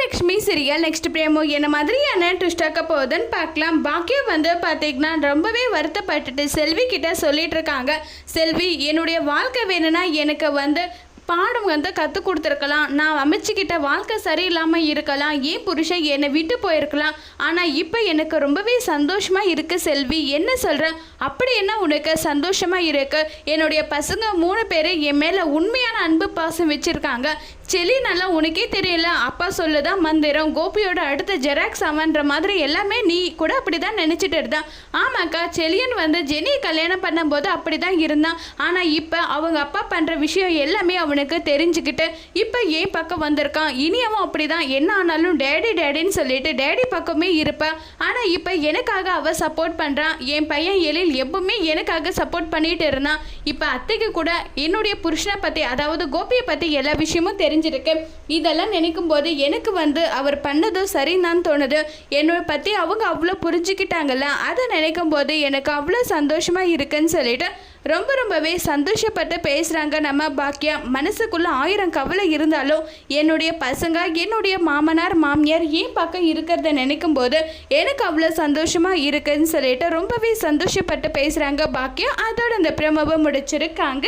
Vijayalakshmi serial next பிரேமோ என்ன மாதிரியான ட்விஸ்டாக்க போகுதுன்னு பார்க்கலாம். பாக்கியம் வந்து பார்த்தீங்கன்னா ரொம்பவே வருத்தப்பட்டுட்டு செல்வி கிட்ட சொல்லிட்டு இருக்காங்க. செல்வி என்னுடைய வாழ்க்கை வேணும்னா எனக்கு வந்து பாடம் வந்து கற்றுக் கொடுத்துருக்கலாம். நான் அமைச்சுக்கிட்ட வாழ்க்கை சரியில்லாமல் இருக்கலாம். ஏன் புருஷன் என்னை விட்டு போயிருக்கலாம்? ஆனால் இப்போ எனக்கு ரொம்பவே சந்தோஷமாக இருக்குது செல்வி. என்ன சொல்கிறேன் அப்படி என்ன உனக்கு சந்தோஷமாக இருக்கு? என்னுடைய பசங்க மூணு பேர் என் மேலே உண்மையான அன்பு பாசம் வச்சுருக்காங்க. செலி நல்லா உனக்கே தெரியல. அப்பா சொல்லுதான் மந்திரம் கோபியோட அடுத்த ஜெராக்ஸ் அவன்ற மாதிரி எல்லாமே நீ கூட அப்படி தான் நினச்சிட்டு இருந்தான் ஆமாக்கா செலியன் வந்து ஜெனி கல்யாணம் பண்ணும்போது அப்படி தான் இருந்தான். ஆனால் இப்போ அவங்க அப்பா பண்ணுற விஷயம் எல்லாமே அவனுக்கு தெரிஞ்சுக்கிட்டு இப்போ ஏன் பக்கம் வந்திருக்கான்? இனி அவன் அப்படி தான் என்ன ஆனாலும் டேடி டேடின்னு சொல்லிட்டு டேடி பக்கமே இருப்பேன் ஆனால் இப்போ எனக்காக அவள் சப்போர்ட் பண்ணுறான் என் பையன் எழில் எப்பவுமே எனக்காக சப்போர்ட் பண்ணிட்டு இருந்தான். இப்போ அத்தைக்கு கூட என்னுடைய புருஷனை பற்றி அதாவது கோபியை பற்றி எல்லா விஷயமும் தெரிஞ்சிருக்கு. இதெல்லாம் நினைக்கும் போது எனக்கு வந்து அவர் பண்ணதும் சரின்னு தோணுது. என்னை பற்றி அவங்க அவ்வளோ புரிஞ்சுக்கிட்டாங்கல்ல. அதை நினைக்கும் போது எனக்கு அவ்வளோ சந்தோஷமாக இருக்குன்னு சொல்லிட்டு ரொம்ப ரொம்பவே சந்தோஷப்பட்டு பேசுகிறாங்க நம்ம பாக்கியா. மனசுக்குள்ளே ஆயிரம் கவலை இருந்தாலும் என்னுடைய பசங்க என்னுடைய மாமனார் மாமியார் ஏன் பக்கம் இருக்கிறத நினைக்கும் போது எனக்கு அவ்வளோ சந்தோஷமாக இருக்குன்னு சொல்லிட்டு ரொம்பவே சந்தோஷப்பட்டு பேசுகிறாங்க பாக்கியா. அதோட அந்த பிரமவை முடிச்சிருக்காங்க.